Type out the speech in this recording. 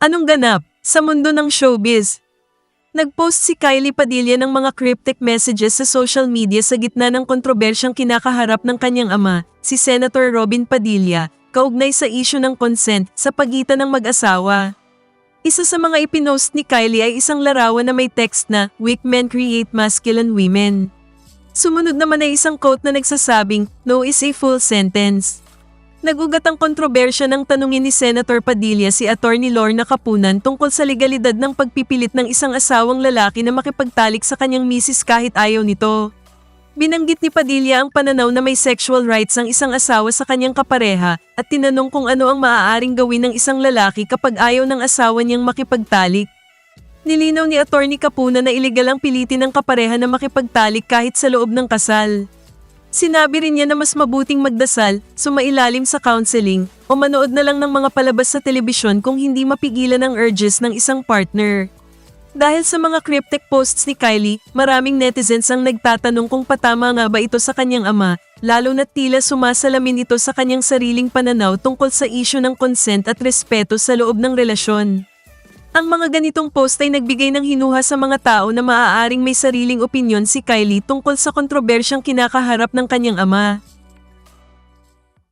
Anong ganap sa mundo ng showbiz? Nagpost si Kylie Padilla ng mga cryptic messages sa social media sa gitna ng kontrobersyang kinakaharap ng kanyang ama, si Senator Robin Padilla, kaugnay sa isyu ng consent sa pagitan ng mag-asawa. Isa sa mga ipinost ni Kylie ay isang larawan na may text na, Weak men create masculine women. Sumunod naman ay isang quote na nagsasabing, No is a full sentence. Nagugat ang kontrobersya ng tanungin ni Senator Padilla si Attorney Lorna Kapunan tungkol sa legalidad ng pagpipilit ng isang asawang lalaki na makipagtalik sa kanyang misis kahit ayaw nito. Binanggit ni Padilla ang pananaw na may sexual rights ang isang asawa sa kanyang kapareha at tinanong kung ano ang maaaring gawin ng isang lalaki kapag ayaw ng asawa niyang makipagtalik. Nilinaw ni Attorney Kapunan na iligal ang pilitin ng kapareha na makipagtalik kahit sa loob ng kasal. Sinabi rin niya na mas mabuting magdasal, sumailalim sa counseling, o manood na lang ng mga palabas sa telebisyon kung hindi mapigilan ang urges ng isang partner. Dahil sa mga cryptic posts ni Kylie, maraming netizens ang nagtatanong kung patama nga ba ito sa kanyang ama, lalo na tila sumasalamin ito sa kanyang sariling pananaw tungkol sa isyu ng consent at respeto sa loob ng relasyon. Ang mga ganitong post ay nagbigay ng hinuha sa mga tao na maaaring may sariling opinyon si Kylie tungkol sa kontrobersyang kinakaharap ng kanyang ama.